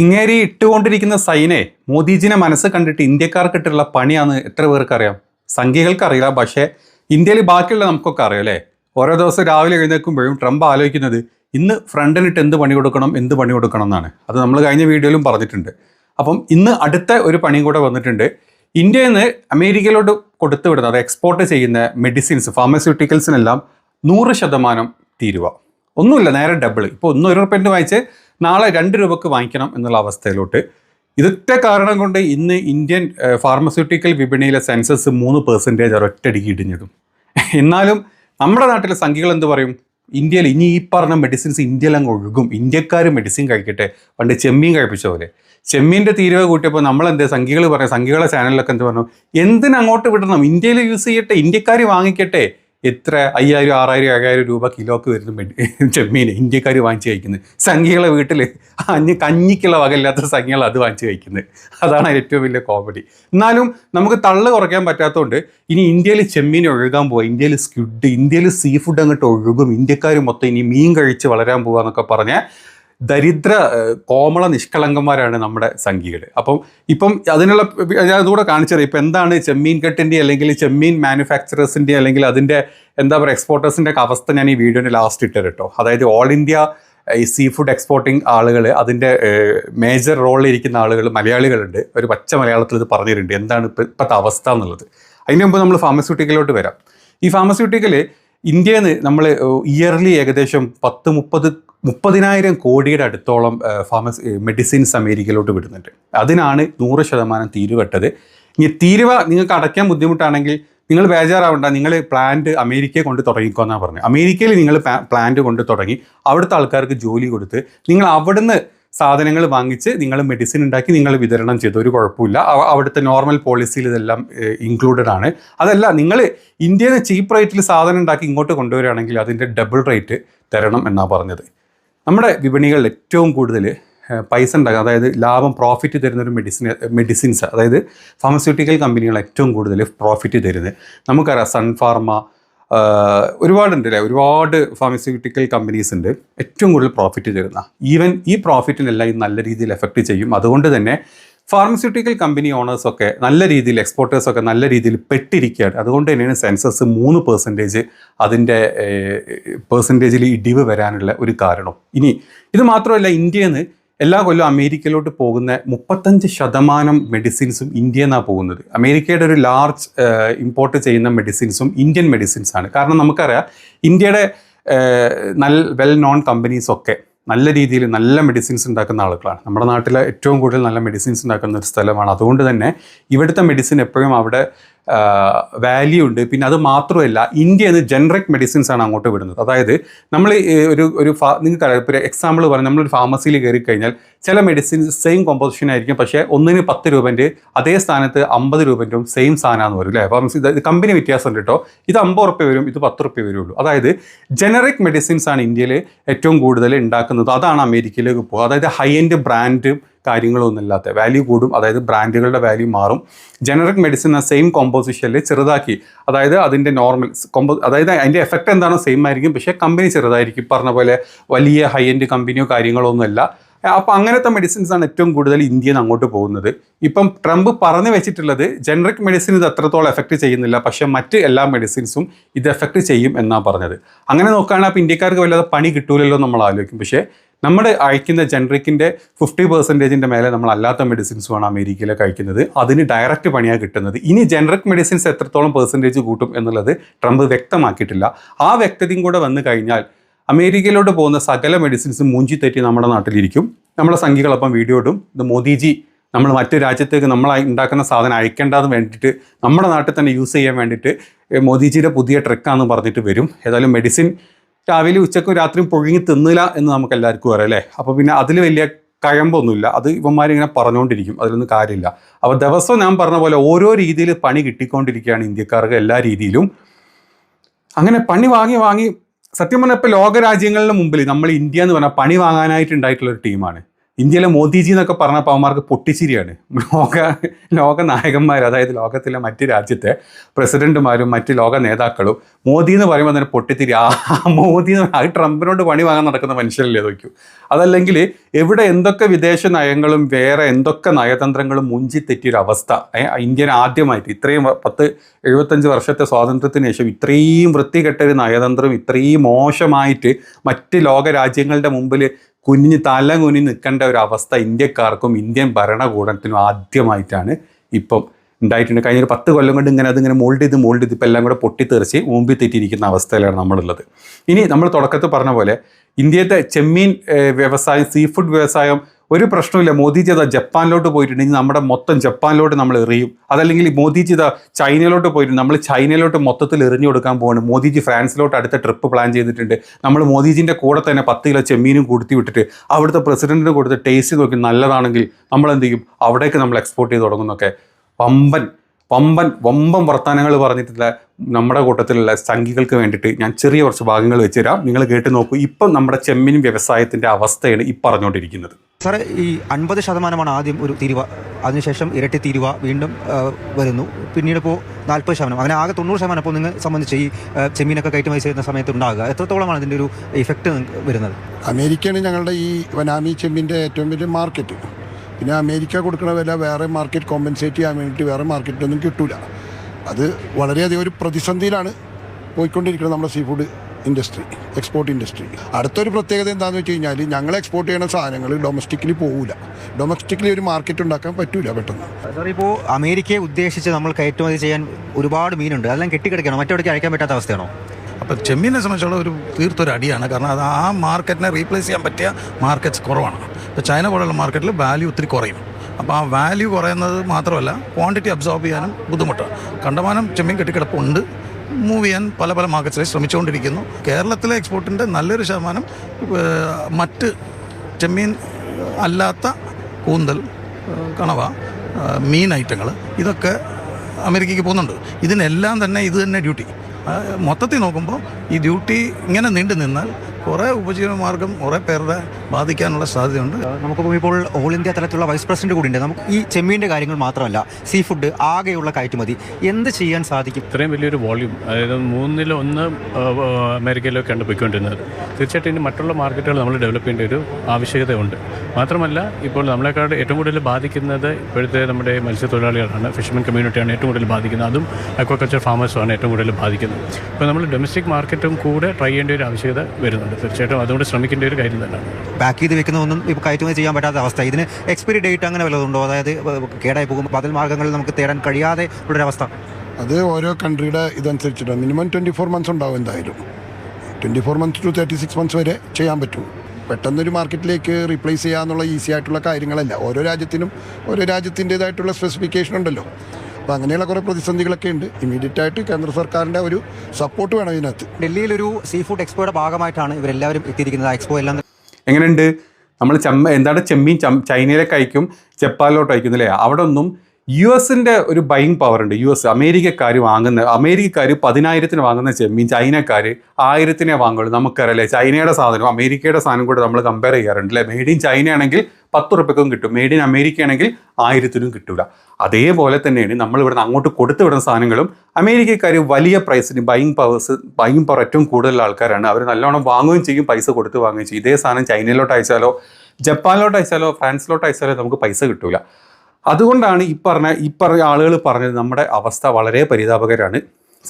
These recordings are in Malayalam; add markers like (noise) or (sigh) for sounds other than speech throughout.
ഇങ്ങേരി ഇട്ടുകൊണ്ടിരിക്കുന്ന സൈനെ മോദിജിനെ മനസ്സ് കണ്ടിട്ട് ഇന്ത്യക്കാർക്കിട്ടുള്ള പണിയാന്ന് എത്ര പേർക്ക് അറിയാം സംഖ്യകൾക്ക് അറിയില്ല പക്ഷേ ഇന്ത്യയിൽ ബാക്കിയുള്ള നമുക്കൊക്കെ അറിയാം അല്ലേ? ഓരോ ദിവസം രാവിലെ എഴുന്നേൽക്കുമ്പോഴും ട്രംപ് ആലോചിക്കുന്നത് ഇന്ന് ഫ്രണ്ടിനിട്ട് എന്ത് പണി കൊടുക്കണം എന്ത് പണി കൊടുക്കണം എന്നാണ്. അത് നമ്മൾ കഴിഞ്ഞ വീഡിയോയിലും പറഞ്ഞിട്ടുണ്ട്. അപ്പം ഇന്ന് അടുത്ത ഒരു പണിയും കൂടെ വന്നിട്ടുണ്ട്. ഇന്ത്യയിൽ നിന്ന് അമേരിക്കയിലോട്ട് കൊടുത്തു വിടുന്നത് എക്സ്പോർട്ട് ചെയ്യുന്ന മെഡിസിൻസ് ഫാർമസ്യൂട്ടിക്കൽസിനെല്ലാം നൂറ് ശതമാനം തീരുവ. ഒന്നുമില്ല നേരെ ഡബിൾ ഇപ്പോൾ ഒന്ന് ഒരു റുപ്യന്റെ വാങ്ങിച്ച് നാളെ രണ്ട് രൂപക്ക് വാങ്ങിക്കണം എന്നുള്ള അവസ്ഥയിലോട്ട്. ഇതൊക്കെ കാരണം കൊണ്ട് ഇന്ന് ഇന്ത്യൻ ഫാർമസ്യൂട്ടിക്കൽ വിപണിയിലെ സെൻസസ് മൂന്ന് പെർസെന്റേജ് ഒരൊറ്റടിക്ക് ഇടിഞ്ഞതും. എന്നാലും നമ്മുടെ നാട്ടിലെ സംഖ്യകൾ എന്ത് പറയും? ഇന്ത്യയിൽ ഇനി ഈ പറഞ്ഞ മെഡിസിൻസ് ഇന്ത്യയിൽ അങ്ങ് ഒഴുകും. ഇന്ത്യക്കാർ മെഡിസിൻ കഴിക്കട്ടെ. പണ്ട് ചെമ്മീൻ കഴിപ്പിച്ച പോലെ. ചെമ്മീന്റെ തീരുവ കൂട്ടിയപ്പോൾ നമ്മൾ എന്ത് സംഖ്യകൾ പറയാം സംഖ്യകളെ ചാനലിലൊക്കെ എന്ത് പറഞ്ഞു? എന്തിനങ്ങോട്ട് വിടണം? ഇന്ത്യയിൽ യൂസ് ചെയ്യട്ടെ ഇന്ത്യക്കാർ വാങ്ങിക്കട്ടെ. എത്ര അയ്യായിരം ആറായിരം ഏഴായിരം രൂപ കിലോക്ക് വരുന്ന (laughs) ചെമ്മീൻ ഇന്ത്യക്കാർ വാങ്ങിച്ച് കഴിക്കുന്നത്. സംഖ്യകളെ വീട്ടിൽ (laughs) അഞ്ഞ് കഞ്ഞിക്കുള്ള വകയില്ലാത്ത സംഖ്യകൾ അത് വാങ്ങിച്ച് കഴിക്കുന്നത്. അതാണ് ഏറ്റവും വലിയ കോമഡി എന്നാലും നമുക്ക് തള്ള് കുറയ്ക്കാൻ പറ്റാത്തതുകൊണ്ട് ഇനി ഇന്ത്യയിൽ ചെമ്മീൻ ഒഴുകാൻ പോവുക ഇന്ത്യയിൽ സ്ക്വിഡ് ഇന്ത്യയിൽ സീ ഫുഡ് അങ്ങോട്ട് ഒഴുകും. ഇന്ത്യക്കാർ മൊത്തം ഇനി മീൻ കഴിച്ച് വളരാൻ പോവുക എന്നൊക്കെ പറഞ്ഞ് ദരിദ്ര കോമള നിഷ്കളങ്കന്മാരാണ് നമ്മുടെ സംഖ്യകൾ അപ്പം ഇപ്പം അതിനുള്ള ഞാൻ അതുകൂടെ കാണിച്ചത് ഇപ്പം എന്താണ് ചെമ്മീൻ കെട്ടിന്റെ അല്ലെങ്കിൽ ചെമ്മീൻ മാനുഫാക്ചറേഴ്സിന്റെ അല്ലെങ്കിൽ അതിന്റെ എന്താ പറയുക എക്സ്പോർട്ടേഴ്സിന്റെ ഒക്കെ അവസ്ഥ ഞാൻ ഈ വീഡിയോന്റെ ലാസ്റ്റ് ഇട്ട് കേട്ടോ. അതായത് ഓൾ ഇന്ത്യ ഈ സീ ഫുഡ് എക്സ്പോർട്ടിങ് ആളുകൾ അതിന്റെ മേജർ റോളിൽ ഇരിക്കുന്ന ആളുകൾ മലയാളികളുണ്ട്. ഒരു പച്ച മലയാളത്തിൽ ഇത് പറഞ്ഞിട്ടുണ്ട്. എന്താണ് ഇപ്പം ഇപ്പോഴത്തെ അവസ്ഥ എന്നുള്ളത്. അതിന് മുമ്പ് നമ്മൾ ഫാർമസ്യൂട്ടിക്കലോട്ട് വരാം. ഈ ഫാർമസ്യൂട്ടിക്കൽ ഇന്ത്യയിൽ നിന്ന് നമ്മൾ ഇയർലി ഏകദേശം പത്ത് മുപ്പത് മുപ്പതിനായിരം കോടിയുടെ അടുത്തോളം ഫാർമസി മെഡിസിൻസ് അമേരിക്കയിലോട്ട് വിടുന്നുണ്ട്. അതിനാണ് നൂറ് ശതമാനം തീരുവട്ടത് ഇനി തീരുവ നിങ്ങൾക്ക് അടയ്ക്കാൻ ബുദ്ധിമുട്ടാണെങ്കിൽ നിങ്ങൾ ബേജാറാവണ്ട. നിങ്ങൾ പ്ലാന്റ് അമേരിക്കയെ കൊണ്ട് തുടങ്ങിക്കോന്നാണ് പറഞ്ഞത് അമേരിക്കയിൽ നിങ്ങൾ പ്ലാന്റ് കൊണ്ട് തുടങ്ങി അവിടുത്തെ ആൾക്കാർക്ക് ജോലി കൊടുത്ത് നിങ്ങൾ അവിടുന്ന് സാധനങ്ങൾ വാങ്ങിച്ച് നിങ്ങൾ മെഡിസിൻ ഉണ്ടാക്കി നിങ്ങൾ വിതരണം ചെയ്തു. ഒരു കുഴപ്പമില്ല. അവ- അവിടുത്തെ നോർമൽ പോളിസിയിൽ ഇതെല്ലാം ഇൻക്ലൂഡഡ് ആണ്. അതല്ല നിങ്ങൾ ഇന്ത്യയിൽ ചീപ്പ് റേറ്റിൽ സാധനം ഉണ്ടാക്കി ഇങ്ങോട്ട് കൊണ്ടുവരികയാണെങ്കിൽ അതിന്റെ ഡബിൾ റേറ്റ് തരണം എന്നാണ് പറഞ്ഞത്. നമ്മുടെ വിപണികളിൽ ഏറ്റവും കൂടുതൽ പൈസ ഉണ്ടാക്കുക അതായത് ലാഭം പ്രോഫിറ്റ് തരുന്ന ഒരു മെഡിസിൻ മെഡിസിൻസ് അതായത് ഫാർമസ്യൂട്ടിക്കൽ കമ്പനികൾ ഏറ്റവും കൂടുതൽ പ്രോഫിറ്റ് തരുന്നത്. നമുക്കറിയാം സൺഫാർമ ഒരുപാടുണ്ട് അല്ലേ? ഒരുപാട് ഫാർമസ്യൂട്ടിക്കൽ കമ്പനീസ് ഉണ്ട് ഏറ്റവും കൂടുതൽ പ്രോഫിറ്റ് തരുന്ന. ഈവൻ ഈ പ്രോഫിറ്റിനെല്ലാം ഇത് നല്ല രീതിയിൽ എഫക്റ്റ് ചെയ്യും. അതുകൊണ്ട് തന്നെ ഫാർമസ്യൂട്ടിക്കൽ കമ്പനി ഓണേഴ്സൊക്കെ നല്ല രീതിയിൽ എക്സ്പോർട്ടേഴ്സൊക്കെ നല്ല രീതിയിൽ പെട്ടിരിക്കുകയാണ്. അതുകൊണ്ട് തന്നെയാണ് സെൻസസ് മൂന്ന് പെർസെന്റേജ് അതിന്റെ പെർസെന്റേജിൽ ഇടിവ് വരാനുള്ള ഒരു കാരണം. ഇനി ഇത് മാത്രമല്ല ഇന്ത്യയിൽ നിന്ന് എല്ലാ കൊല്ലം അമേരിക്കയിലോട്ട് പോകുന്ന മുപ്പത്തഞ്ച് ശതമാനം മെഡിസിൻസും ഇന്ത്യയിൽ നിന്നാണ് പോകുന്നത്. അമേരിക്കയുടെ ഒരു ലാർജ് ഇമ്പോർട്ട് ചെയ്യുന്ന മെഡിസിൻസും ഇന്ത്യൻ മെഡിസിൻസാണ് കാരണം നമുക്കറിയാം ഇന്ത്യയുടെ നല്ല വെൽ നോൺ കമ്പനീസ് ഒക്കെ നല്ല രീതിയിൽ നല്ല മെഡിസിൻസ് ഉണ്ടാക്കുന്ന ആളുകളാണ്. നമ്മുടെ നാട്ടിലെ ഏറ്റവും കൂടുതൽ നല്ല മെഡിസിൻസ് ഉണ്ടാക്കുന്ന ഒരു സ്ഥലമാണ്. അതുകൊണ്ട് തന്നെ ഇവിടുത്തെ മെഡിസിൻ എപ്പോഴും അവിടെ വാല്യൂ ഉണ്ട്. പിന്നെ അത് മാത്രമല്ല ഇന്ത്യ എന്ന് ജനറിക് മെഡിസിൻസ് ആണ് അങ്ങോട്ട് വിടുന്നത്. അതായത് നമ്മൾ ഒരു ഒരു ഫാ നിങ്ങൾക്ക് ഇപ്പോൾ എക്സാമ്പിൾ പറഞ്ഞാൽ നമ്മളൊരു ഫാർമസിയിൽ കയറി കഴിഞ്ഞാൽ ചില മെഡിസിൻസ് സെയിം കോമ്പോസിഷൻ ആയിരിക്കും. പക്ഷേ ഒന്നിന് പത്ത് രൂപന്റെ അതേ സ്ഥാനത്ത് അമ്പത് രൂപന്റെ സെയിം സാധനമാണ് വരും അല്ലേ? ഫാർമസി ഇത് കമ്പനി വ്യത്യാസമുണ്ട് കേട്ടോ. ഇത് അമ്പത് റുപ്യ വരും ഇത് പത്ത് റുപ്യ വരുള്ളൂ. അതായത് ജനറിക് മെഡിസിൻസ് ആണ് ഇന്ത്യയിൽ ഏറ്റവും കൂടുതൽ ഉണ്ടാക്കുന്നത്. അതാണ് അമേരിക്കയിലേക്ക് പോകുക അതായത് ഹൈ എൻഡ് ബ്രാൻഡ് കാര്യങ്ങളൊന്നും ഇല്ലാത്ത വാല്യൂ കൂടും. അതായത് ബ്രാൻഡുകളുടെ വാല്യൂ മാറും. ജനറിക് മെഡിസിൻ ആ സെയിം കോമ്പോസിഷനിൽ ചെറുതാക്കി അതായത് അതിന്റെ നോർമൽ കോമ്പോ അതായത് അതിന്റെ എഫക്റ്റ് എന്താണോ സെയിം ആയിരിക്കും. പക്ഷേ കമ്പനി ചെറുതായിരിക്കും. പറഞ്ഞ പോലെ വലിയ ഹൈ എൻഡ് കമ്പനിയോ കാര്യങ്ങളോ ഒന്നുമില്ല. അപ്പോൾ അങ്ങനത്തെ മെഡിസിൻസ് ആണ് ഏറ്റവും കൂടുതൽ ഇന്ത്യയിൽ നിന്ന് അങ്ങോട്ട് പോകുന്നത്. ഇപ്പം ട്രംപ് പറഞ്ഞു വെച്ചിട്ടുള്ളത് ജനറിക് മെഡിസിൻ ഇത് അത്രത്തോളം എഫക്റ്റ് ചെയ്യുന്നില്ല. പക്ഷേ മറ്റ് എല്ലാ മെഡിസിൻസും ഇത് എഫക്റ്റ് ചെയ്യും എന്നാണ് പറഞ്ഞത്. അങ്ങനെ നോക്കുകയാണെങ്കിൽ അപ്പോൾ ഇന്ത്യക്കാർക്ക് വല്ലാതെ പണി കിട്ടൂലല്ലോ നമ്മൾ ആലോചിക്കും. പക്ഷേ നമ്മുടെ അയക്കുന്ന ജനറിക്കിന്റെ ഫിഫ്റ്റി പെർസെന്റേജിന്റെ മേലെ നമ്മൾ അല്ലാത്ത മെഡിസിൻസുമാണ് അമേരിക്കയിൽ കഴിക്കുന്നത്. അതിന് ഡയറക്റ്റ് പണിയാണ് കിട്ടുന്നത്. ഇനി ജനറിക് മെഡിസിൻസ് എത്രത്തോളം പെർസെന്റേജ് കൂട്ടും എന്നുള്ളത് ട്രംപ് വ്യക്തമാക്കിയിട്ടില്ല. ആ വ്യക്തതയും കൂടെ വന്നു കഴിഞ്ഞാൽ അമേരിക്കയിലോട്ട് പോകുന്ന സകല മെഡിസിൻസും മൂഞ്ചി തെറ്റി നമ്മുടെ നാട്ടിലിരിക്കും. നമ്മളെ സംഖ്യകളപ്പം വീഡിയോ ഇടും. ഇത് മോദിജി നമ്മൾ മറ്റു രാജ്യത്തേക്ക് നമ്മൾ ഉണ്ടാക്കുന്ന സാധനം അയക്കേണ്ടതെന്ന് വേണ്ടിയിട്ട് നമ്മുടെ നാട്ടിൽ തന്നെ യൂസ് ചെയ്യാൻ വേണ്ടിയിട്ട് മോദിജിയുടെ പുതിയ ട്രിക്കാന്ന് പറഞ്ഞിട്ട് വരും. ഏതായാലും മെഡിസിൻ രാവിലെ ഉച്ചക്കും രാത്രിയും പുഴുങ്ങി തിന്നില്ല എന്ന് നമുക്ക് എല്ലാവർക്കും അറിയാം അല്ലേ? അപ്പോൾ പിന്നെ അതിൽ വലിയ കഴമ്പൊന്നുമില്ല. അത് ഇവന്മാരിങ്ങനെ പറഞ്ഞുകൊണ്ടിരിക്കും അതിലൊന്നും കാര്യമില്ല. അപ്പോൾ ദിവസവും ഞാൻ പറഞ്ഞ പോലെ ഓരോ രീതിയിൽ പണി കിട്ടിക്കൊണ്ടിരിക്കുകയാണ് ഇന്ത്യക്കാർക്ക് എല്ലാ രീതിയിലും. അങ്ങനെ പണി വാങ്ങി വാങ്ങി സത്യം പറഞ്ഞാൽ ഇപ്പോൾ ലോക രാജ്യങ്ങളുടെ മുമ്പിൽ നമ്മൾ ഇന്ത്യ എന്ന് പറഞ്ഞാൽ പണി വാങ്ങാനായിട്ട് ഉണ്ടായിട്ടുള്ള ഒരു ടീമാണ്. ഇന്ത്യയിലെ മോദിജി എന്നൊക്കെ പറഞ്ഞപ്പോൾ അവന്മാർക്ക് പൊട്ടിച്ചിരിയാണ്. ലോക ലോക നായകന്മാർ അതായത് ലോകത്തിലെ മറ്റ് രാജ്യത്തെ പ്രസിഡന്റുമാരും മറ്റ് ലോക നേതാക്കളും മോദി എന്ന് പറയുമ്പോൾ തന്നെ പൊട്ടിത്തിരി. ആ മോദി എന്ന് ആ ട്രംപിനോട് പണി വാങ്ങാൻ നടക്കുന്ന മനുഷ്യരല്ലേ നോക്കൂ അതല്ലെങ്കിൽ എവിടെ എന്തൊക്കെ വിദേശ നയങ്ങളും വേറെ എന്തൊക്കെ നയതന്ത്രങ്ങളും മുഞ്ചി അവസ്ഥ. ഇന്ത്യൻ ആദ്യമായിട്ട് ഇത്രയും പത്ത് എഴുപത്തഞ്ച് വർഷത്തെ സ്വാതന്ത്ര്യത്തിന് ശേഷം ഇത്രയും വൃത്തികെട്ട ഒരു നയതന്ത്രം ഇത്രയും മോശമായിട്ട് മറ്റ് ലോക രാജ്യങ്ങളുടെ മുമ്പിൽ കുനിഞ്ഞ് തല കുനി നിൽക്കേണ്ട ഒരു അവസ്ഥ ഇന്ത്യക്കാർക്കും ഇന്ത്യൻ ഭരണകൂടത്തിനും ആദ്യമായിട്ടാണ് ഇപ്പം ഉണ്ടായിട്ടുണ്ട്. കഴിഞ്ഞ ഒരു പത്ത് കൊല്ലം കൊണ്ട് ഇങ്ങനെ അതിങ്ങനെ മോൾഡ് ചെയ്ത് മോൾഡ് ചെയ്ത് ഇപ്പം എല്ലാം കൂടെ പൊട്ടിത്തെറിച്ച് മുമ്പിൽ തെറ്റിയിരിക്കുന്ന അവസ്ഥയിലാണ് നമ്മളുള്ളത്. ഇനി നമ്മൾ തുടക്കത്തിൽ പറഞ്ഞ പോലെ ഇന്ത്യത്തെ ചെമ്മീൻ വ്യവസായം സീ ഫുഡ് വ്യവസായം ഒരു പ്രശ്നമില്ല മോദിജി അതാ ജപ്പാനിലോട്ട് പോയിട്ടുണ്ടെങ്കിൽ നമ്മുടെ മൊത്തം ജപ്പാനിലോട്ട് നമ്മൾ എറിയും. അതല്ലെങ്കിൽ മോദിജി ചൈനയിലോട്ട് പോയിട്ടുണ്ട്. നമ്മൾ ചൈനയിലോട്ട് മൊത്തത്തിൽ എറിഞ്ഞു കൊടുക്കാൻ പോവാണ്. മോദിജി ഫ്രാൻസിലോട്ട് അടുത്ത ട്രിപ്പ് പ്ലാൻ ചെയ്തിട്ടുണ്ട്. നമ്മൾ മോദിജിന്റെ കൂടെ തന്നെ പത്ത് കിലോ ചെമ്മീനും കൊടുത്തി വിട്ടിട്ട് അവിടുത്തെ പ്രസിഡന്റിന് കൊടുത്ത് ടേസ്റ്റ് നോക്കി നല്ലതാണെങ്കിൽ നമ്മൾ എന്ത് ചെയ്യും? അവിടേക്ക് നമ്മൾ എക്സ്പോർട്ട് ചെയ്ത് തുടങ്ങുന്നൊക്കെ പമ്പൻ പമ്പൻ വമ്പൻ വർത്തമാനങ്ങൾ പറഞ്ഞിട്ടുള്ള നമ്മുടെ കൂട്ടത്തിലുള്ള സംഘികൾക്ക് വേണ്ടിയിട്ട് ഞാൻ ചെറിയ കുറച്ച് ഭാഗങ്ങൾ വെച്ചുതരാം നിങ്ങൾ കേട്ട് നോക്കൂ. ഇപ്പം നമ്മുടെ ചെമ്മീൻ വ്യവസായത്തിന്റെ അവസ്ഥയാണ് ഈ പറഞ്ഞുകൊണ്ടിരിക്കുന്നത്. സാറേ ഈ അൻപത് ശതമാനമാണ് ആദ്യം ഒരു തീരുവ. അതിനുശേഷം ഇരട്ടി തീരുവ വീണ്ടും വരുന്നു. പിന്നീട് ഇപ്പോൾ നാൽപ്പത് ശതമാനം. അങ്ങനെ ആകെ തൊണ്ണൂറ് ശതമാനം ഇപ്പോൾ നിങ്ങൾ സംബന്ധിച്ച് ഈ ചെമ്മീനൊക്കെ കയറ്റുമതി ചെയ്യുന്ന സമയത്ത് ഉണ്ടാകുക. എത്രത്തോളമാണ് ഇതിന്റെ ഒരു ഇഫക്റ്റ് വരുന്നത്? അമേരിക്കയാണ് ഞങ്ങളുടെ ഈ വനാമി ചെമ്മിന്റെ ഏറ്റവും വലിയ മാർക്കറ്റ് പിന്നെ അമേരിക്ക കൊടുക്കുന്ന വില വേറെ മാർക്കറ്റ് കോമ്പൻസേറ്റ് ചെയ്യാൻ വേണ്ടിയിട്ട് വേറെ മാർക്കറ്റിലൊന്നും കിട്ടില്ല അത് വളരെയധികം ഒരു പ്രതിസന്ധിയിലാണ് പോയിക്കൊണ്ടിരിക്കുന്നത് നമ്മുടെ seafood industry export industry അടുത്തൊരു പ്രത്യേകത എന്താണെന്ന് വെച്ച് കഴിഞ്ഞാൽ ഞങ്ങൾ എക്സ്പോർട്ട് ചെയ്യുന്ന സാധനങ്ങൾ ഡൊമസ്റ്റിക്കലി പോകില്ല ഡൊമസ്റ്റിക്കലി ഒരു മാർക്കറ്റ് ഉണ്ടാക്കാൻ പറ്റൂല പെട്ടെന്ന്. സാർ ഇപ്പോൾ അമേരിക്കയെ ഉദ്ദേശിച്ച് നമ്മൾ കയറ്റുമതി ചെയ്യാൻ ഒരുപാട് മീനുണ്ട്. അതെല്ലാം കെട്ടിക്കിടക്കണം? മറ്റെവിടേക്ക് അയക്കാൻ പറ്റാത്ത അവസ്ഥയാണോ? അപ്പോൾ ചെമ്മീനെ സംബന്ധിച്ചുള്ള ഒരു തീർത്തൊരു അടിയാണ് കാരണം അത് ആ മാർക്കറ്റിനെ റീപ്ലേസ് ചെയ്യാൻ പറ്റിയ മാർക്കറ്റ്സ് കുറവാണ്. ഇപ്പോൾ ചൈന പോലുള്ള മാർക്കറ്റിൽ വാല്യൂ ഒത്തിരി കുറയും. അപ്പോൾ ആ വാല്യൂ കുറയുന്നത് മാത്രമല്ല ക്വാണ്ടിറ്റി അബ്സോർബ് ചെയ്യാനും ബുദ്ധിമുട്ടാണ്. കണ്ടമാനം ചെമ്മീൻ കെട്ടിക്കിടപ്പുണ്ട്. മൂവ് ചെയ്യാൻ പല പല മാർക്കറ്റ്സിലേക്ക് ശ്രമിച്ചുകൊണ്ടിരിക്കുന്നു. കേരളത്തിലെ എക്സ്പോർട്ടിന്റെ നല്ലൊരു ശതമാനം മറ്റ് ചെമ്മീൻ അല്ലാത്ത കൂന്തൽ കണവ മീൻ ഐറ്റങ്ങൾ ഇതൊക്കെ അമേരിക്കയ്ക്ക് പോകുന്നുണ്ട്. ഇതിനെല്ലാം തന്നെ ഇത് തന്നെ ഡ്യൂട്ടി മൊത്തത്തിൽ നോക്കുമ്പോൾ ഈ ഡ്യൂട്ടി ഇങ്ങനെ നീണ്ടു നിന്നാൽ കുറേ ഉപജീവന മാർഗം കുറേ പേരുടെ ബാധിക്കാനുള്ള സാധ്യതയുണ്ട്. നമുക്ക് ഇപ്പോൾ ഓൾ ഇന്ത്യ തലത്തിലുള്ള വൈസ് പ്രസിഡന്റ് കൂടിയുണ്ട്. നമുക്ക് ഈ ചെമ്മീന്റെ കാര്യങ്ങൾ മാത്രമല്ല സീ ഫുഡ് ആകെയുള്ള കയറ്റുമതി എന്ത് ചെയ്യാൻ സാധിക്കും? ഇത്രയും വലിയൊരു വോള്യൂം അതായത് മൂന്നിലൊന്ന് അമേരിക്കയിലൊക്കെയാണ് പോയിക്കൊണ്ടിരുന്നത്. തീർച്ചയായിട്ടും ഇനി മറ്റുള്ള മാർക്കറ്റുകൾ നമ്മൾ ഡെവലപ്പ് ചെയ്യേണ്ട ഒരു ആവശ്യകതയുണ്ട്. മാത്രമല്ല ഇപ്പോൾ നമ്മളെക്കാട് ഏറ്റവും കൂടുതൽ ബാധിക്കുന്നത് ഇപ്പോഴത്തെ നമ്മുടെ മത്സ്യത്തൊഴിലാളികളാണ് ഫിഷ്മൻ കമ്മ്യൂണിറ്റിയാണ് ഏറ്റവും കൂടുതൽ ബാധിക്കുന്നത് അതും അക്വാകൾച്ചർ ഫാമേഴ്സുമാണ് ഏറ്റവും കൂടുതൽ ബാധിക്കുന്നത്. ഇപ്പോൾ നമ്മൾ ഡൊമസ്റ്റിക് മാർക്കറ്റും കൂടെ ട്രൈ ചെയ്യേണ്ട ഒരു ആവശ്യകത വരുന്നുണ്ട്. തീർച്ചയായിട്ടും അതുകൊണ്ട് ശ്രമിക്കേണ്ട ഒരു കാര്യം തന്നെയാണ് പാക്ക് ചെയ്ത് വെക്കുന്നതൊന്നും ഇപ്പോൾ കയറ്റുമതി ചെയ്യാൻ പറ്റാത്ത അവസ്ഥ. ഇതിന് എക്സ്പയറി ഡേറ്റ് അങ്ങനെ വല്ലതുണ്ടോ? അതായത് കേടായി പോകും. ബദൽ മാർഗങ്ങളിൽ നമുക്ക് തേടാൻ കഴിയാതെ ഉള്ളൊരവസ്ഥ അത് ഓരോ കൺട്രിയുടെ ഇതനുസരിച്ചിട്ടാണ് മിനിമം ട്വന്റി ഫോർ മന്ത്സ് ഉണ്ടാവും എന്തായാലും. Twenty four months to thirty six months വരെ ചെയ്യാൻ പറ്റും. പെട്ടെന്നൊരു മാർക്കറ്റിലേക്ക് റീപ്ലേസ് ചെയ്യാന്നുള്ള ഈസി ആയിട്ടുള്ള കാര്യങ്ങളല്ല. ഓരോ രാജ്യത്തിനും ഓരോ രാജ്യത്തിന്റെതായിട്ടുള്ള സ്പെസിഫിക്കേഷൻ ഉണ്ടല്ലോ. അപ്പോൾ അങ്ങനെയുള്ള കുറേ പ്രതിസന്ധികളൊക്കെ ഉണ്ട്. ഇമീഡിയറ്റ് ആയിട്ട് കേന്ദ്ര സർക്കാരിന്റെ ഒരു സപ്പോർട്ട് വേണം ഇതിനകത്ത്. ഡൽഹിയിലൊരു സീ ഫുഡ് എക്സ്പോയുടെ ഭാഗമായിട്ടാണ് ഇവരെല്ലാവരും എത്തിയിരിക്കുന്നത്. ആ എക്സ്പോ എല്ലാം എങ്ങനെയുണ്ട്? നമ്മൾ ചെമ്മ എന്താണ് ചെമ്മീൻ ചൈനയിലേക്ക് അയക്കും ജപ്പാനിലോട്ട് അയക്കുന്നില്ലേ അല്ലേ? അവിടെ ഒന്നും യു എസിന്റെ ഒരു ബൈങ് പവർ ഉണ്ട്. യു എസ് അമേരിക്കക്കാർ വാങ്ങുന്ന അമേരിക്കക്കാർ പതിനായിരത്തിന് വാങ്ങുന്ന ചെമ്മീൻ ചൈനക്കാർ ആയിരത്തിനെ വാങ്ങുള്ളൂ. നമുക്കറിയാം ചൈനയുടെ സാധനം അമേരിക്കയുടെ സാധനം കൂടെ നമ്മൾ കമ്പയർ ചെയ്യാറുണ്ട് അല്ലേ? മെയ്ഡ് ഇൻ ചൈന ആണെങ്കിൽ പത്ത് ഉറുപ്പ്യക്കും കിട്ടും. മെയ്ഡ് ഇൻ അമേരിക്ക ആണെങ്കിൽ ആയിരത്തിനും കിട്ടൂല. അതേപോലെ തന്നെയാണ് നമ്മൾ ഇവിടുന്ന് അങ്ങോട്ട് കൊടുത്തു വിടുന്ന സാധനങ്ങളും അമേരിക്കക്കാർ വലിയ പ്രൈസിന് ബൈങ് പവേഴ്സ് ബൈങ് പവർ ഏറ്റവും കൂടുതലുള്ള ആൾക്കാരാണ്. അവർ നല്ലോണം വാങ്ങുകയും ചെയ്യും പൈസ കൊടുത്ത് വാങ്ങുകയും ചെയ്യും. ഇതേ സാധനം ചൈനയിലോട്ട് അയച്ചാലോ ജപ്പാനിലോട്ട് അയച്ചാലോ ഫ്രാൻസിലോട്ട് അയച്ചാലോ നമുക്ക് പൈസ കിട്ടൂല. അതുകൊണ്ടാണ് ഈ പറഞ്ഞ ഈ പറഞ്ഞ ആളുകൾ പറഞ്ഞത് നമ്മുടെ അവസ്ഥ വളരെ പരിതാപകരമാണ്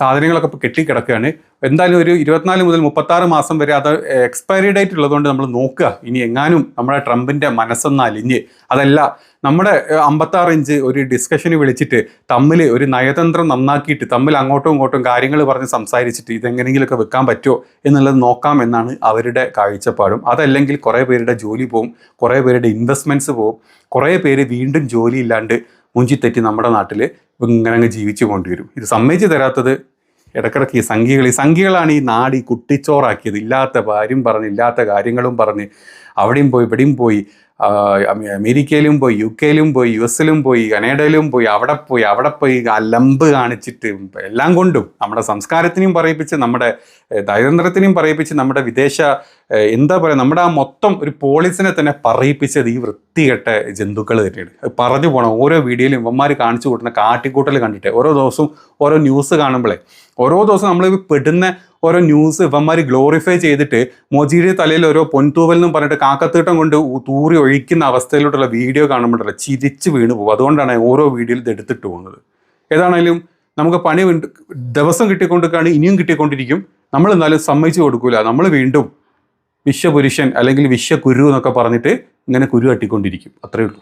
സാധനങ്ങളൊക്കെ ഇപ്പോൾ കെട്ടിക്കിടക്കുകയാണ്. എന്തായാലും ഒരു ഇരുപത്തിനാല് മുതൽ മുപ്പത്താറ് മാസം വരെ അത് എക്സ്പയറി ഡേറ്റ് ഉള്ളതുകൊണ്ട് നമ്മൾ നോക്കുക. ഇനി എങ്ങാനും നമ്മുടെ ട്രംപിന്റെ മനസ്സൊന്ന് അലിഞ്ഞ് അതല്ല നമ്മുടെ അമ്പത്താറ് ഇഞ്ച് ഒരു ഡിസ്കഷന് വിളിച്ചിട്ട് തമ്മിൽ ഒരു നയതന്ത്രം നന്നാക്കിയിട്ട് തമ്മിൽ അങ്ങോട്ടും ഇങ്ങോട്ടും കാര്യങ്ങൾ പറഞ്ഞ് സംസാരിച്ചിട്ട് ഇതെങ്ങനെയെങ്കിലുമൊക്കെ വെക്കാൻ പറ്റുമോ എന്നുള്ളത് നോക്കാം എന്നാണ് അവരുടെ കാഴ്ചപ്പാടും. അതല്ലെങ്കിൽ കുറേ പേരുടെ ജോലി പോവും കുറേ പേരുടെ ഇൻവെസ്റ്റ്മെന്റ്സ് പോവും കുറേ പേര് വീണ്ടും ജോലി ഇല്ലാണ്ട് മുഞ്ചിത്തെറ്റി നമ്മുടെ നാട്ടിൽ ഇങ്ങനെ അങ്ങ് ജീവിച്ചു കൊണ്ടുവരും. ഇത് സമ്മതിച്ചു തരാത്തത് ഇടക്കിടക്ക് ഈ സംഖ്യകൾ ഈ സംഖ്യകളാണ് ഈ നാട് ഈ കുട്ടിച്ചോറാക്കിയത്. ഇല്ലാത്ത ഭാര്യം പറഞ്ഞ് ഇല്ലാത്ത കാര്യങ്ങളും പറഞ്ഞ് അവിടെയും പോയി ഇവിടെയും പോയി അമേരിക്കയിലും പോയി യു കെയിലും പോയി യു എസിലും പോയി കനഡയിലും പോയി അവിടെ പോയി അവിടെ പോയി അലമ്പ് കാണിച്ചിട്ട് എല്ലാം കൊണ്ടും നമ്മുടെ സംസ്കാരത്തിനെയും പറയിപ്പിച്ച് നമ്മുടെ ദൈതന്ത്രത്തിനെയും പറയിപ്പിച്ച് നമ്മുടെ വിദേശ എന്താ പറയുക നമ്മുടെ ആ മൊത്തം ഒരു പോളിസിനെ തന്നെ പറയിപ്പിച്ചത് ഈ വൃത്തികെട്ട ജന്തുക്കൾ തന്നെയാണ്. പറഞ്ഞു പോകണം ഓരോ വീഡിയോയിലും ഇവന്മാർ കാണിച്ചു കൂട്ടുന്ന കാട്ടിക്കൂട്ടൽ കണ്ടിട്ട് ഓരോ ദിവസവും ഓരോ ന്യൂസ് കാണുമ്പോഴേ ഓരോ ദിവസം നമ്മൾ പെടുന്ന ഓരോ ന്യൂസ് ഇവന്മാർ ഗ്ലോറിഫൈ ചെയ്തിട്ട് മോജിയുടെ തലയിൽ ഓരോ പൊൻതൂവൽ എന്നും പറഞ്ഞിട്ട് കാക്കത്തീട്ടം കൊണ്ട് തൂറി ഒഴിക്കുന്ന അവസ്ഥയിലോട്ടുള്ള വീഡിയോ കാണുമ്പോഴല്ല ചിരിച്ച് വീണ് പോകും. അതുകൊണ്ടാണ് ഓരോ വീഡിയോയിൽ ഇത് എടുത്തിട്ട് പോകുന്നത്. ഏതാണേലും നമുക്ക് പണി ദിവസം കിട്ടിക്കൊണ്ടിരിക്കുകയാണ് ഇനിയും കിട്ടിക്കൊണ്ടിരിക്കും. നമ്മൾ എന്നാലും സമ്മതിച്ചു കൊടുക്കൂല. നമ്മൾ വീണ്ടും വിശ്വപുരുഷൻ അല്ലെങ്കിൽ വിശ്വകുരു എന്നൊക്കെ പറഞ്ഞിട്ട് ഇങ്ങനെ കുരു കട്ടിക്കൊണ്ടിരിക്കും അത്രയേ ഉള്ളൂ.